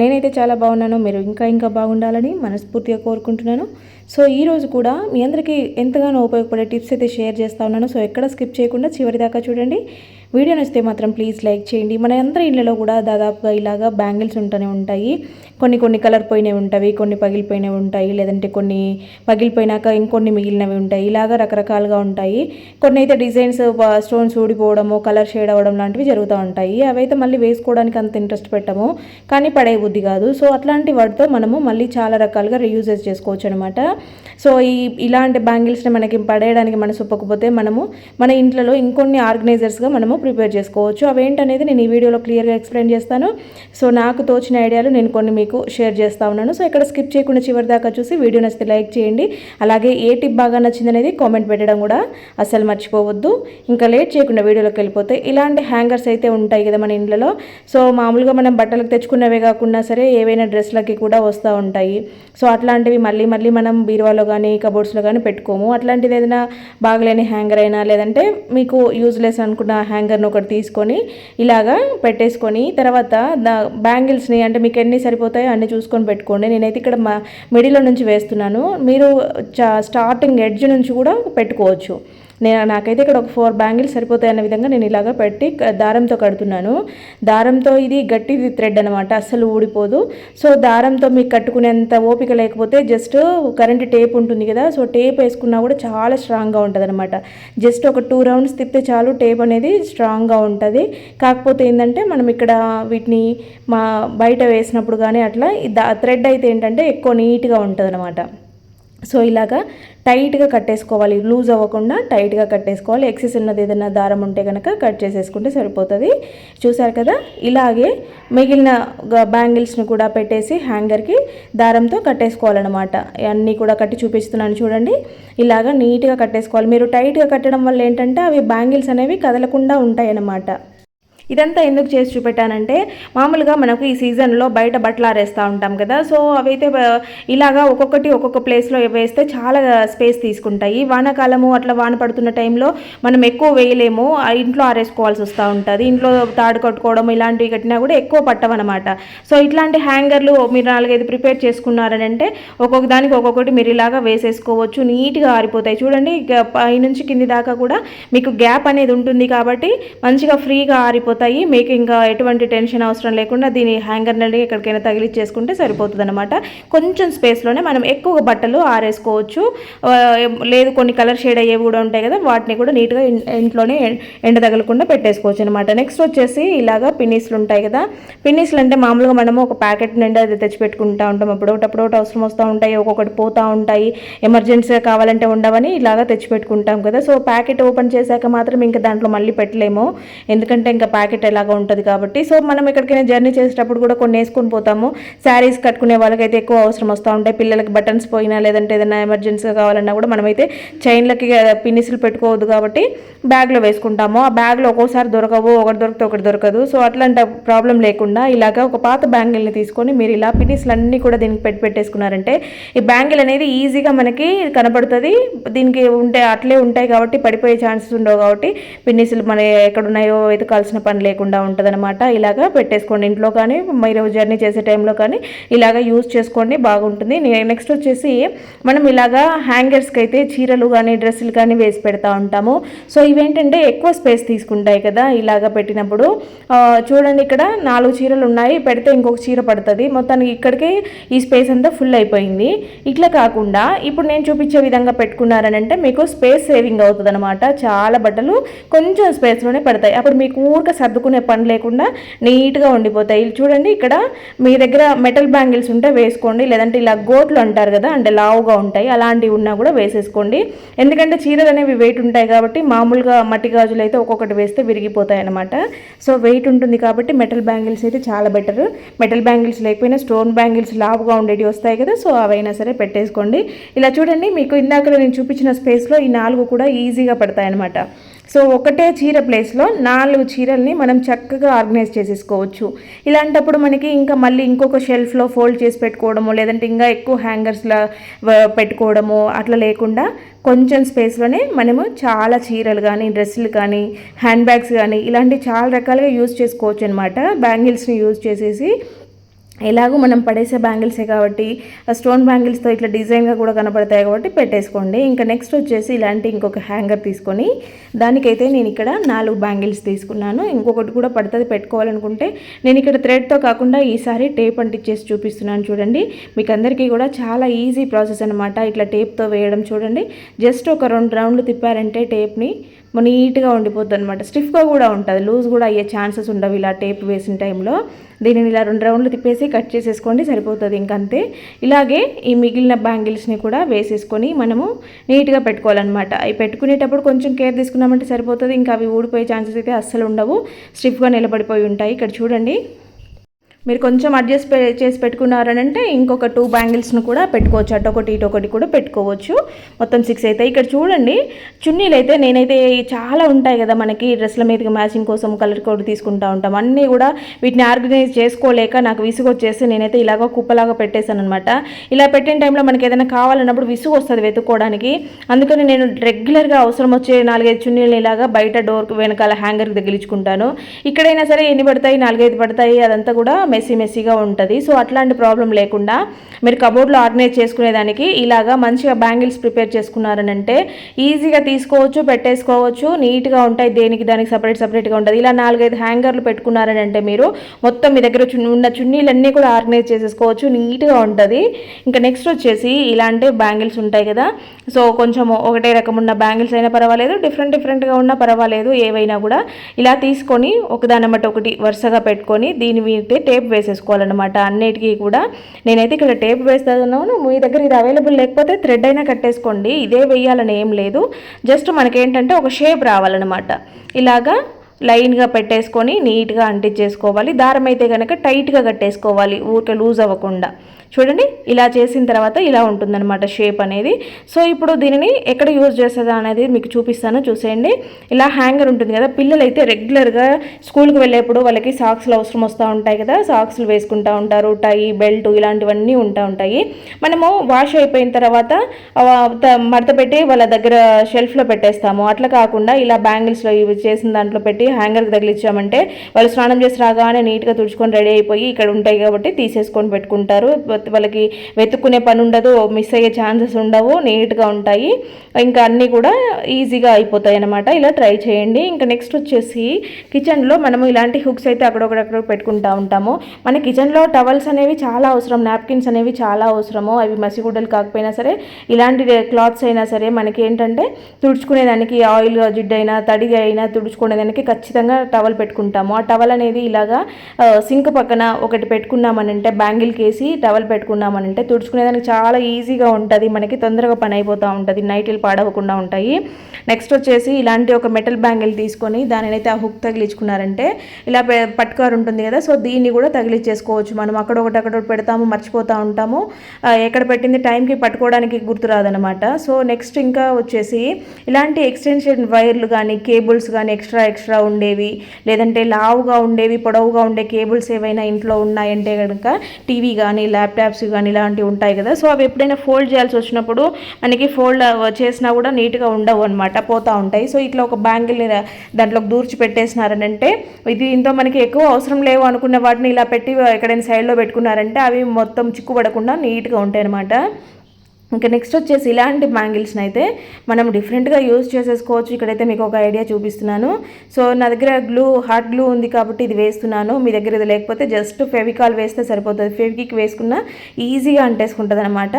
నేనైతే చాలా బాగున్నాను. మీరు ఇంకా ఇంకా బాగుండాలని మనస్ఫూర్తిగా కోరుకుంటున్నాను. సో ఈరోజు కూడా మీ అందరికీ ఎంతగానో ఉపయోగపడే టిప్స్ అయితే షేర్ చేస్తా ఉన్నాను. సో ఎక్కడ స్కిప్ చేయకుండా చివరి దాకా చూడండి. వీడియో నచ్చితే మాత్రం ప్లీజ్ లైక్ చేయండి. మన అందరి ఇళ్ళలో కూడా దాదాపుగా ఇలాగా బ్యాంగిల్స్ ఉంటూనే ఉంటాయి. కొన్ని కొన్ని కలర్ పోయినవి ఉంటాయి కొన్ని పగిలిపోయినవి ఉంటాయి. లేదంటే కొన్ని పగిలిపోయినాక ఇంకొన్ని మిగిలినవి ఉంటాయి. ఇలాగా రకరకాలుగా ఉంటాయి. కొన్ని అయితే డిజైన్స్ స్టోన్స్ ఊడిపోవడము కలర్ షేడ్ అవ్వడం లాంటివి జరుగుతూ ఉంటాయి. అవైతే మళ్ళీ వేసుకోవడానికి అంత ఇంట్రెస్ట్ పెట్టము. కానీ పడే బుద్ధి కాదు. సో అట్లాంటి వాటితో మనము మళ్ళీ చాలా రకాలుగా రీయూజెస్ చేసుకోవచ్చు అనమాట సో ఈ ఇలాంటి బ్యాంగిల్స్ని మనకి పడేయడానికి మనసు ఒప్పకపోతే మనము మన ఇంట్లో ఇంకొన్ని ఆర్గనైజర్స్గా మనము ప్రిపేర్ చేసుకోవచ్చు. అవేంటనేది నేను ఈ వీడియోలో క్లియర్గా ఎక్స్ప్లెయిన్ చేస్తాను. సో నాకు తోచిన ఐడియాలు నేను కొన్ని మీకు షేర్ చేస్తా ఉన్నాను. సో ఇక్కడ స్కిప్ చేయకుండా చివరి దాకా చూసి వీడియో నచ్చితే లైక్ చేయండి. అలాగే ఏ టిప్ బాగా నచ్చిందనేది కామెంట్ పెట్టడం కూడా అసలు మర్చిపోవద్దు. ఇంకా లేట్ చేయకుండా వీడియోలోకి వెళ్ళిపోతే ఇలాంటి హ్యాంగర్స్ అయితే ఉంటాయి కదా మన ఇంట్లో సో మామూలుగా మనం బట్టలకు తెచ్చుకున్నవే కాకుండా సరే ఏవైనా డ్రెస్లకి కూడా వస్తూ ఉంటాయి. సో అట్లాంటివి మళ్ళీ మళ్ళీ మనం బీరువాలో కానీ కబోర్డ్స్లో కానీ పెట్టుకోము. అట్లాంటిది ఏదైనా బాగలేని హ్యాంగర్ అయినా లేదంటే మీకు యూజ్లెస్ అనుకున్న హ్యాంగర్ను ఒకటి తీసుకొని ఇలాగా పెట్టేసుకొని తర్వాత దా బ్యాంగిల్స్ని అంటే మీకు ఎన్ని సరిపోతాయో అన్ని చూసుకొని పెట్టుకోండి. నేనైతే ఇక్కడ మా మిడిల్లో నుంచి వేస్తున్నాను. మీరు స్టార్టింగ్ ఎడ్జ్ నుంచి కూడా పెట్టుకోవచ్చు. నేను నాకైతే ఇక్కడ ఒక ఫోర్ బ్యాంగిల్స్ సరిపోతాయి అన్న విధంగా నేను ఇలాగ పెట్టి దారంతో కడుతున్నాను. దారంతో ఇది గట్టిది థ్రెడ్ అనమాట అస్సలు ఊడిపోదు. సో దారంతో మీకు కట్టుకునేంత ఓపిక లేకపోతే జస్ట్ కరెంట్ టేప్ ఉంటుంది కదా సో టేప్ వేసుకున్నా కూడా చాలా స్ట్రాంగ్గా ఉంటుంది అనమాట జస్ట్ ఒక టూ రౌండ్స్ తిప్పితే చాలు టేప్ అనేది స్ట్రాంగ్గా ఉంటుంది. కాకపోతే ఏంటంటే మనం ఇక్కడ వీటిని మా బయట వేసినప్పుడు కానీ అట్లా థ్రెడ్ అయితే ఏంటంటే ఎక్కువ నీట్గా ఉంటుంది అనమాట సో ఇలాగా టైట్గా కట్టేసుకోవాలి. లూజ్ అవ్వకుండా టైట్గా కట్టేసుకోవాలి. ఎక్సెస్ ఉన్నది ఏదైనా దారం ఉంటే కనుక కట్ చేసేసుకుంటే సరిపోతుంది. చూసారు కదా? ఇలాగే మిగిలిన బ్యాంగిల్స్ని కూడా పెట్టేసి హ్యాంగర్కి దారంతో కట్టేసుకోవాలన్నమాట. అన్నీ కూడా కట్టి చూపిస్తున్నాను చూడండి. ఇలాగా నీట్గా కట్టేసుకోవాలి. మీరు టైట్గా కట్టడం వల్ల ఏంటంటే అవి బ్యాంగిల్స్ అనేవి కదలకుండా ఉంటాయి అన్నమాట ఇదంతా ఎందుకు చేసి చూపెట్టానంటే మామూలుగా మనకు ఈ సీజన్లో బయట బట్టలు ఆరేస్తూ ఉంటాం కదా సో అవైతే ఇలాగా ఒక్కొక్కటి ఒక్కొక్క ప్లేస్లో వేస్తే చాలా స్పేస్ తీసుకుంటాయి. వానాకాలము అట్లా వాన పడుతున్న టైంలో మనం ఎక్కువ వేయలేము ఇంట్లో ఆరేసుకోవాల్సి వస్తూ ఉంటుంది. ఇంట్లో తాడు కట్టుకోవడం ఇలాంటివి కట్టినా కూడా ఎక్కువ పట్టవన్నమాట. సో ఇట్లాంటి హ్యాంగర్లు మీరు నాలుగైదు ప్రిపేర్ చేసుకున్నారని అంటే ఒక్కొక్క దానికి ఒక్కొక్కటి మీరు ఇలాగా వేసేసుకోవచ్చు నీట్గా ఆరిపోతాయి. చూడండి పైనుంచి కింది దాకా కూడా మీకు గ్యాప్ అనేది ఉంటుంది కాబట్టి మంచిగా ఫ్రీగా ఆరిపోతాయి. అయిపోతాయి మీకు ఇంకా ఎటువంటి టెన్షన్ అవసరం లేకుండా దీని హ్యాంగర్ నుండి ఎక్కడికైనా తగిలిచ్చేసుకుంటే సరిపోతుంది అనమాట కొంచెం స్పేస్లోనే మనం ఎక్కువ బట్టలు ఆరేసుకోవచ్చు. లేదు కొన్ని కలర్ షేడ్ అయ్యేవి కూడా ఉంటాయి కదా వాటిని కూడా నీట్గా ఇంట్లోనే ఎండ తగలకుండా పెట్టేసుకోవచ్చు అనమాట నెక్స్ట్ వచ్చేసి ఇలాగా పిన్నీస్లు ఉంటాయి కదా పిన్నీస్లు అంటే మామూలుగా మనము ఒక ప్యాకెట్ నిండా అది తెచ్చిపెట్టుకుంటూ ఉంటాం. అప్పుడు ఒకటి అవసరం వస్తూ ఉంటాయి ఒక్కొక్కటి పోతూ ఉంటాయి. ఎమర్జెన్సీగా కావాలంటే ఉండవని ఇలాగా తెచ్చిపెట్టుకుంటాం కదా. సో ప్యాకెట్ ఓపెన్ చేశాక మాత్రం ఇంకా దాంట్లో మళ్ళీ పెట్టలేము. ఎందుకంటే ఇంకా ప్యాకెట్ ప్యాకెట్ ఎలాగో ఉంటుంది కాబట్టి. సో మనం ఎక్కడికైనా జర్నీ చేసేటప్పుడు కూడా కొన్ని వేసుకొని పోతాము. శారీస్ కట్టుకునే వాళ్ళకైతే ఎక్కువ అవసరం వస్తూ ఉంటాయి. పిల్లలకి బటన్స్ పోయినా లేదంటే ఏదైనా ఎమర్జెన్సీగా కావాలన్నా కూడా మనమైతే చైన్లకి పిన్నిసులు పెట్టుకోవద్దు కాబట్టి బ్యాగ్లో వేసుకుంటాము. ఆ బ్యాగ్లో ఒక్కోసారి దొరకవు ఒకటి దొరికితే ఒకటి దొరకదు. సో అట్లాంటి ప్రాబ్లం లేకుండా ఇలాగ ఒక పాత బ్యాంగిల్ని తీసుకొని మీరు ఇలా పిన్నిసులు అన్నీ కూడా దీనికి పెట్టి పెట్టేసుకున్నారంటే ఈ బ్యాంగిల్ అనేది ఈజీగా మనకి కనబడుతుంది. దీనికి ఉంటే అట్లే ఉంటాయి కాబట్టి పడిపోయే ఛాన్సెస్ ఉండవు కాబట్టి పిన్నిసులు మన ఎక్కడున్నాయో వెతకాల్సిన పని లేకుండా ఉంటుందన్నమాట. ఇలాగ పెట్టేసుకోండి. ఇంట్లో కానీ మీరు జర్నీ చేసే టైంలో కానీ ఇలాగ యూజ్ చేసుకోండి. బాగుంటుంది. నెక్స్ట్ వచ్చేసి మనం ఇలాగా హ్యాంగర్స్కి అయితే చీరలు కానీ డ్రెస్సులు కానీ వేసి పెడతా ఉంటాము. సో ఇవేంటంటే ఎక్కువ స్పేస్ తీసుకుంటాయి కదా ఇలాగ పెట్టినప్పుడు. చూడండి ఇక్కడ నాలుగు చీరలు ఉన్నాయి. పెడితే ఇంకొక చీర పడుతుంది. మొత్తానికి ఇక్కడికి ఈ స్పేస్ అంతా ఫుల్ అయిపోయింది. ఇట్లా కాకుండా ఇప్పుడు నేను చూపించే విధంగా పెట్టుకున్నారని అంటే మీకు స్పేస్ సేవింగ్ అవుతుంది అనమాట చాలా బట్టలు కొంచెం స్పేస్లోనే పడతాయి. అప్పుడు మీకు ఊరిక సర్దుకునే పని లేకుండా నీట్గా ఉండిపోతాయి. చూడండి ఇక్కడ మీ దగ్గర మెటల్ బ్యాంగిల్స్ ఉంటే వేసుకోండి. లేదంటే ఇలా గోట్లు అంటారు కదా అంటే లావుగా ఉంటాయి. అలాంటివి ఉన్నా కూడా వేసేసుకోండి. ఎందుకంటే చీరలు అనేవి వెయిట్ ఉంటాయి కాబట్టి మామూలుగా మట్టి గాజులు అయితే ఒక్కొక్కటి వేస్తే విరిగిపోతాయి అనమాట సో వెయిట్ ఉంటుంది కాబట్టి మెటల్ బ్యాంగిల్స్ అయితే చాలా బెటర్. మెటల్ బ్యాంగిల్స్ లేకపోయినా స్టోన్ బ్యాంగిల్స్ లావుగా ఉండేవి వస్తాయి కదా సో అవైనా సరే పెట్టేసుకోండి. ఇలా చూడండి మీకు ఇందాక నేను చూపించిన స్పేస్లో ఈ నాలుగు కూడా ఈజీగా పడతాయి అనమాట సో ఒకటే చీర ప్లేస్లో నాలుగు చీరల్ని మనం చక్కగా ఆర్గనైజ్ చేసేసుకోవచ్చు. ఇలాంటప్పుడు మనకి ఇంకా మళ్ళీ ఇంకొక షెల్ఫ్లో ఫోల్డ్ చేసి పెట్టుకోవడము లేదంటే ఇంకా ఎక్కువ హ్యాంగర్స్లో పెట్టుకోవడము అట్లా లేకుండా కొంచెం స్పేస్లోనే మనము చాలా చీరలు కానీ డ్రెస్సులు కానీ హ్యాండ్ బ్యాగ్స్ కానీ ఇలాంటి చాలా రకాలుగా యూజ్ చేసుకోవచ్చు అనమాట బ్యాంగిల్స్ని యూజ్ చేసేసి ఎలాగో మనం పడేసే బ్యాంగిల్సే కాబట్టి స్టోన్ బ్యాంగిల్స్తో ఇట్లా డిజైన్గా కూడా కనపడతాయి కాబట్టి పెట్టేసుకోండి. ఇంకా నెక్స్ట్ వచ్చేసి ఇలాంటి ఇంకొక హ్యాంగర్ తీసుకొని దానికైతే నేను ఇక్కడ నాలుగు బ్యాంగిల్స్ తీసుకున్నాను. ఇంకొకటి కూడా పడుతుంది పెట్టుకోవాలనుకుంటే నేను ఇక్కడ థ్రెడ్తో కాకుండా ఈసారి టేప్ అంటించేసి చూపిస్తున్నాను చూడండి. మీకు అందరికీ కూడా చాలా ఈజీ ప్రాసెస్ అనమాట ఇట్లా టేప్తో వేయడం చూడండి. జస్ట్ ఒక రెండు రౌండ్లు తిప్పారంటే టేప్ని. నీట్గా ఉండిపోద్ది అనమాట స్టిఫ్గా కూడా ఉంటుంది. లూజ్ కూడా అయ్యే ఛాన్సెస్ ఉండవు ఇలా టేప్ వేసిన టైంలో. దీనిని ఇలా రెండు రౌండ్లు తిప్పేసి కట్ చేసేసుకోండి సరిపోతుంది ఇంకంతే. ఇలాగే ఈ మిగిలిన బ్యాంగిల్స్ని కూడా వేసేసుకొని మనము నీట్గా పెట్టుకోవాలన్నమాట. అవి పెట్టుకునేటప్పుడు కొంచెం కేర్ తీసుకున్నామంటే సరిపోతుంది. ఇంకా అవి ఊడిపోయే ఛాన్సెస్ అయితే అస్సలు ఉండవు. స్టిఫ్గా నిలబడిపోయి ఉంటాయి. ఇక్కడ చూడండి. మీరు కొంచెం అడ్జస్ట్ చేసి పెట్టుకున్నారనంటే ఇంకొక టూ బ్యాంగిల్స్ను కూడా పెట్టుకోవచ్చు. అటు ఒకటి ఇటు ఒకటి కూడా పెట్టుకోవచ్చు. మొత్తం సిక్స్ అయితే ఇక్కడ చూడండి. చున్నీలు అయితే నేనైతే చాలా ఉంటాయి కదా మనకి. డ్రెస్ల మీదకి మ్యాచింగ్ కోసం కలర్ కోడ్ తీసుకుంటా ఉంటాం. అన్నీ కూడా వీటిని ఆర్గనైజ్ చేసుకోలేక నాకు విసుగు వచ్చేసి నేనైతే ఇలాగ కుప్పలాగా పెట్టేశాను అనమాట ఇలా పెట్టిన టైంలో మనకి ఏదైనా కావాలన్నప్పుడు విసుగు వస్తుంది వెతుక్కోవడానికి అందుకని నేను రెగ్యులర్గా అవసరం వచ్చే నాలుగైదు చున్నీలు ఇలాగా బయట డోర్ వెనకాల హ్యాంగర్కి తగిలించుకుంటాను ఇక్కడైనా సరే ఎన్ని పడతాయి? నాలుగైదు పడతాయి? అదంతా కూడా మెస్సీ మెస్సీగా ఉంటుంది. సో అట్లాంటి ప్రాబ్లం లేకుండా మీరు కబోర్డ్లో ఆర్గనైజ్ చేసుకునేదానికి ఇలాగా మంచిగా బ్యాంగిల్స్ ప్రిపేర్ చేసుకున్నారనంటే ఈజీగా తీసుకోవచ్చు పెట్టేసుకోవచ్చు నీట్గా ఉంటాయి. దేనికి దానికి సపరేట్ సపరేట్గా ఉంటుంది. ఇలా నాలుగైదు హ్యాంగర్లు పెట్టుకున్నారని అంటే మీరు మొత్తం మీ దగ్గర ఉన్న చున్నీలన్నీ కూడా ఆర్గనైజ్ చేసేసుకోవచ్చు. నీట్గా ఉంటుంది. ఇంకా నెక్స్ట్ వచ్చేసి ఇలాంటి బ్యాంగిల్స్ ఉంటాయి కదా. సో కొంచెం ఒకటే రకం ఉన్న బ్యాంగిల్స్ అయినా పర్వాలేదు డిఫరెంట్ డిఫరెంట్గా ఉన్నా పర్వాలేదు ఏవైనా కూడా ఇలా తీసుకొని ఒకదానమాట ఒకటి వరుసగా పెట్టుకొని దీని మీద టేప్ టేప్ వేసేసుకోవాలన్నమాట. అన్నిటికీ కూడా నేనైతే ఇక్కడ టేప్ వేస్తాను మీ దగ్గర ఇది అవైలబుల్ లేకపోతే థ్రెడ్ అయినా కట్టేసుకోండి. ఇదే వేయాలని ఏం లేదు. జస్ట్ మనకేంటంటే ఒక షేప్ రావాలన్నమాట. ఇలాగా లైన్గా పెట్టేసుకొని నీట్గా అంటించేసుకోవాలి. దారం అయితే కనుక టైట్గా కట్టేసుకోవాలి. ఊరికే లూజ్ అవ్వకుండా. చూడండి ఇలా చేసిన తర్వాత ఇలా ఉంటుందన్నమాట షేప్ అనేది. సో ఇప్పుడు దీనిని ఎక్కడ యూజ్ చేస్తుందా అనేది మీకు చూపిస్తాను చూసేయండి. ఇలా హ్యాంగర్ ఉంటుంది కదా పిల్లలు అయితే రెగ్యులర్గా స్కూల్కి వెళ్ళేప్పుడు వాళ్ళకి సాక్స్లు అవసరం వస్తూ ఉంటాయి కదా సాక్స్లు వేసుకుంటూ ఉంటారు టై బెల్ట్ ఇలాంటివన్నీ ఉంటా ఉంటాయి. మనము వాష్ అయిపోయిన తర్వాత మడత పెట్టి వాళ్ళ దగ్గర షెల్ఫ్లో పెట్టేస్తాము. అట్లా కాకుండా ఇలా బ్యాంగిల్స్లో ఇవి చేసిన దాంట్లో పెట్టి హ్యాంగర్కి తగిలిచ్చామంటే వాళ్ళు స్నానం చేసి రాగానే నీట్గా తుడుచుకొని రెడీ అయిపోయి ఇక్కడ ఉంటాయి కాబట్టి తీసేసుకొని పెట్టుకుంటారు. వాళ్ళకి వెతుక్కునే పని ఉండదు మిస్ అయ్యే ఛాన్సెస్ ఉండవు నీట్గా ఉంటాయి. ఇంకా అన్నీ కూడా ఈజీగా అయిపోతాయి అనమాట ఇలా ట్రై చేయండి. ఇంకా నెక్స్ట్ వచ్చేసి కిచెన్లో మనము ఇలాంటి హుక్స్ అయితే అక్కడొకడక్కడ పెట్టుకుంటూ ఉంటాము. మన కిచెన్లో టవల్స్ అనేవి చాలా అవసరం నాప్కిన్స్ అనేవి చాలా అవసరము. అవి మసిగుడ్డలు కాకపోయినా సరే ఇలాంటి క్లాత్స్ అయినా సరే మనకి ఏంటంటే తుడుచుకునేదానికి ఆయిల్ జిడ్డైనా తడి అయినా తుడుచుకునేదానికి ఖచ్చితంగా టవల్ పెట్టుకుంటాము. ఆ టవల్ అనేది ఇలాగా సింక్ పక్కన ఒకటి పెట్టుకున్నామనంటే బ్యాంగిల్ కేసి టవల్ పెట్టుకున్నామనంటే తుడుచుకునేదానికి చాలా ఈజీగా ఉంటుంది. మనకి తొందరగా పని అయిపోతూ ఉంటుంది. నైట్లు పాడవకుండా ఉంటాయి. నెక్స్ట్ వచ్చేసి ఇలాంటి ఒక మెటల్ బ్యాంగిల్ తీసుకొని దానినైతే ఆ హుక్ తగిలించుకున్నారంటే ఇలా పట్టుకారు ఉంటుంది కదా. సో దీన్ని కూడా తగిలించేసుకోవచ్చు మనం. అక్కడ ఒకటి అక్కడ పెడతాము మర్చిపోతూ ఉంటాము. ఎక్కడ పెట్టింది టైంకి పట్టుకోవడానికి గుర్తురాదనమాట సో నెక్స్ట్ ఇంకా వచ్చేసి ఇలాంటి ఎక్స్టెన్షన్ వైర్లు కానీ కేబుల్స్ కానీ ఎక్స్ట్రా ఎక్స్ట్రా ఉండేవి. లేదంటే లావుగా ఉండేవి పొడవుగా ఉండే కేబుల్స్ ఏవైనా ఇంట్లో ఉన్నాయంటే కనుక టీవీ కానీ ల్యాప్టాప్స్ కానీ ఇలాంటివి ఉంటాయి కదా. సో అవి ఎప్పుడైనా ఫోల్డ్ చేయాల్సి వచ్చినప్పుడు మనకి ఫోల్డ్ చేసినా కూడా నీట్గా ఉండవు అనమాట పోతూ ఉంటాయి. సో ఇట్లా ఒక బ్యాంగిల్ దాంట్లోకి దూర్చి పెట్టేసినారనంటే ఇది దీంతో మనకి ఎక్కువ అవసరం లేవు అనుకున్న వాటిని ఇలా పెట్టి ఎక్కడైనా సైడ్లో పెట్టుకున్నారంటే అవి మొత్తం చిక్కుపడకుండా నీట్గా ఉంటాయి అనమాట ఇంకా నెక్స్ట్ వచ్చేసి ఇలాంటి బ్యాంగిల్స్ని అయితే మనం డిఫరెంట్గా యూజ్ చేసేసుకోవచ్చు. ఇక్కడైతే మీకు ఒక ఐడియా చూపిస్తున్నాను. సో నా దగ్గర గ్లూ హాట్ గ్లూ ఉంది కాబట్టి ఇది వేస్తున్నాను. మీ దగ్గర ఇది లేకపోతే జస్ట్ ఫెవికాల్ వేస్తే సరిపోతుంది. ఫెవికిక్ వేసుకున్న ఈజీగా అంటేసుకుంటుంది అనమాట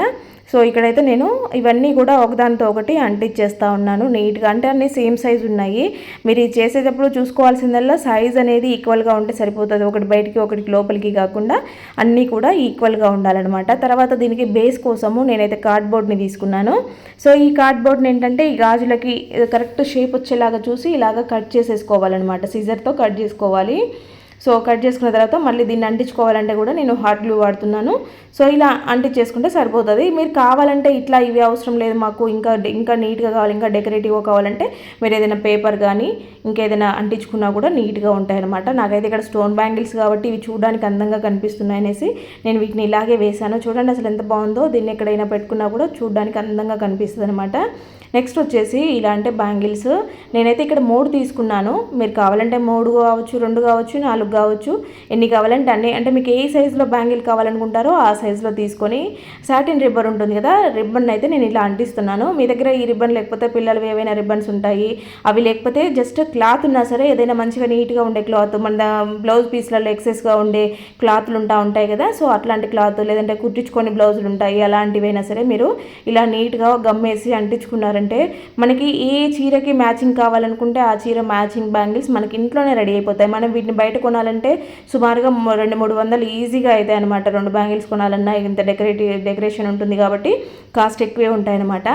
సో ఇక్కడైతే నేను ఇవన్నీ కూడా ఒకదానితో ఒకటి అంటించేస్తూ ఉన్నాను నీట్గా అంటే అన్నీ సేమ్ సైజ్ ఉన్నాయి. మీరు ఇది చేసేటప్పుడు చూసుకోవాల్సిందల్లా సైజ్ అనేది ఈక్వల్గా ఉంటే సరిపోతుంది. ఒకటి బయటికి ఒకటి లోపలికి కాకుండా అన్నీ కూడా ఈక్వల్గా ఉండాలన్నమాట. తర్వాత దీనికి బేస్ కోసము నేనైతే కార్డ్బోర్డ్ని తీసుకున్నాను. సో ఈ కార్డ్బోర్డ్ని ఏంటంటే ఈ గాజులకి కరెక్ట్ షేప్ వచ్చేలాగా చూసి ఇలాగ కట్ చేసేసుకోవాలన్నమాట. సిజర్తో కట్ చేసుకోవాలి. సో కట్ చేసుకున్న తర్వాత మళ్ళీ దీన్ని అంటించుకోవాలంటే కూడా నేను హాట్ గ్లూ వాడుతున్నాను. సో ఇలా అంటించేసుకుంటే సరిపోతుంది. మీరు కావాలంటే ఇట్లా ఇవి అవసరం లేదు మాకు ఇంకా ఇంకా నీట్గా కావాలి ఇంకా డెకరేటివ్గా కావాలంటే మీరు ఏదైనా పేపర్ కానీ ఇంకేదైనా అంటించుకున్నా కూడా నీట్గా ఉంటాయి అనమాట నాకైతే ఇక్కడ స్టోన్ బ్యాంగిల్స్ కాబట్టి ఇవి చూడడానికి అందంగా కనిపిస్తున్నాయి అనేసి నేను వీటిని ఇలాగే వేశాను. చూడండి అసలు ఎంత బాగుందో. దీన్ని ఎక్కడైనా పెట్టుకున్నా కూడా చూడడానికి అందంగా కనిపిస్తుంది అనమాట నెక్స్ట్ వచ్చేసి ఇలా అంటే బ్యాంగిల్స్. నేనైతే ఇక్కడ మూడు తీసుకున్నాను. మీరు కావాలంటే మూడు కావచ్చు రెండు కావచ్చు నాలుగు కావచ్చు ఎన్ని కావాలంటే అన్ని. అంటే మీకు ఏ సైజులో బ్యాంగిల్ కావాలనుకుంటారో ఆ సైజులో తీసుకొని సాటిన్ రిబ్బన్ ఉంటుంది కదా రిబ్బన్ అయితే నేను ఇలా అంటిస్తున్నాను. మీ దగ్గర ఈ రిబ్బన్ లేకపోతే పిల్లలు ఏవైనా రిబ్బన్స్ ఉంటాయి అవి లేకపోతే జస్ట్ క్లాత్ ఉన్నా సరే ఏదైనా మంచిగా నీట్గా ఉండే క్లాత్ మన బ్లౌజ్ పీస్లలో ఎక్సెస్గా ఉండే క్లాత్లు ఉంటా ఉంటాయి కదా సో అట్లాంటి క్లాత్ లేదంటే కుట్టించుకొని బ్లౌజులు ఉంటాయి అలాంటివైనా సరే మీరు ఇలా నీట్గా గమ్మేసి అంటించుకున్నారంటే మనకి ఏ చీరకి మ్యాచింగ్ కావాలనుకుంటే ఆ చీర మ్యాచింగ్ బ్యాంగిల్స్ మనకి ఇంట్లోనే రెడీ అయిపోతాయి. మనం వీటిని బయట కొనాలంటే సుమారుగా రెండు మూడు వందలు ఈజీగా అవుతాయి అనమాట రెండు బ్యాంగిల్స్ కొనాలన్నా ఇంత డెకరేటివ్ డెకరేషన్ ఉంటుంది కాబట్టి కాస్ట్ ఎక్కువే ఉంటాయి అనమాట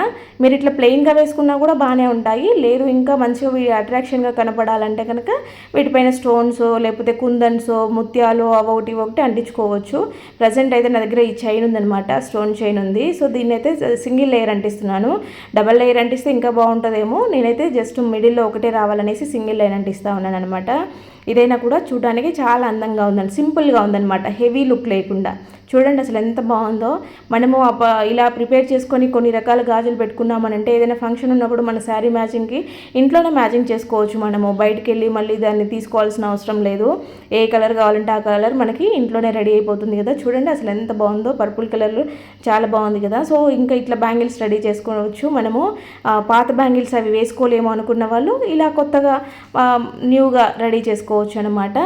మీరు ఇట్లా ప్లెయిన్గా వేసుకున్నా కూడా బాగానే ఉంటాయి. లేదు ఇంకా మంచిగా అట్రాక్షన్గా కనపడాలంటే కనుక వీటిపైన స్టోన్స్ లేకపోతే కుందన్స్ ముత్యాలు ఒకటి ఒకటి అంటించుకోవచ్చు. ప్రజెంట్ అయితే నా దగ్గర ఈ చైన్ ఉందనమాట స్టోన్ చైన్ ఉంది. సో దీన్ని అయితే సింగిల్ లేయర్ అంటిస్తున్నాను. డబల్ లేయర్ అంటిస్తే ఇంకా బాగుంటుందేమో. నేనైతే జస్ట్ మిడిల్లో ఒకటే రావాలనేసి సింగిల్ లైన్ అంటిస్తూ ఉన్నాను అనమాట ఇదైనా కూడా చూడడానికి చాలా అందంగా ఉందండి. సింపుల్గా ఉందన్నమాట. హెవీ లుక్ లేకుండా. చూడండి అసలు ఎంత బాగుందో. మనము ఇలా ప్రిపేర్ చేసుకొని కొన్ని రకాల గాజులు పెట్టుకున్నామనంటే ఏదైనా ఫంక్షన్ ఉన్నప్పుడు మన శారీ మ్యాచింగ్కి ఇంట్లోనే మ్యాచింగ్ చేసుకోవచ్చు మనము. బయటకు వెళ్ళి మళ్ళీ దాన్ని తీసుకోవాల్సిన అవసరం లేదు. ఏ కలర్ కావాలంటే ఆ కలర్ మనకి ఇంట్లోనే రెడీ అయిపోతుంది కదా. చూడండి అసలు ఎంత బాగుందో. పర్పుల్ కలర్ చాలా బాగుంది కదా. సో ఇంకా ఇట్లా బ్యాంగిల్స్ రెడీ చేసుకోవచ్చు మనము. పాత బ్యాంగిల్స్ అవి వేసుకోలేము అనుకున్న వాళ్ళు ఇలా కొత్తగా న్యూగా రెడీ చేసుకోవచ్చు అనమాట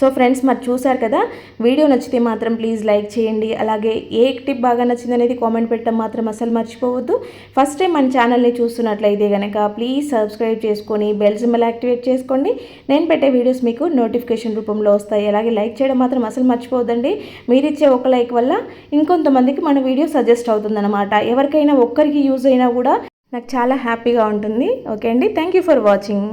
సో ఫ్రెండ్స్ మరి చూసారు కదా? వీడియో నచ్చితే మాత్రం ప్లీజ్ లైక్ చేయండి. అలాగే ఏ టిప్ బాగా నచ్చింది అనేది కామెంట్ పెట్టడం మాత్రం అసలు మర్చిపోవద్దు. ఫస్ట్ టైం మన ఛానల్ని చూస్తున్నట్లయితే కనుక ప్లీజ్ సబ్స్క్రైబ్ చేసుకొని బెల్ సింబల్ యాక్టివేట్ చేసుకోండి. నేను పెట్టే వీడియోస్ మీకు నోటిఫికేషన్ రూపంలో వస్తాయి. అలాగే లైక్ చేయడం మాత్రం అసలు మర్చిపోవద్దండి. మీరిచ్చే ఒక లైక్ వల్ల ఇంకొంతమందికి మన వీడియో సజెస్ట్ అవుతుందన్నమాట. ఎవరికైనా ఒక్కరికి యూజ్ అయినా కూడా నాకు చాలా హ్యాపీగా ఉంటుంది. ఓకే అండి? Thank you for watching.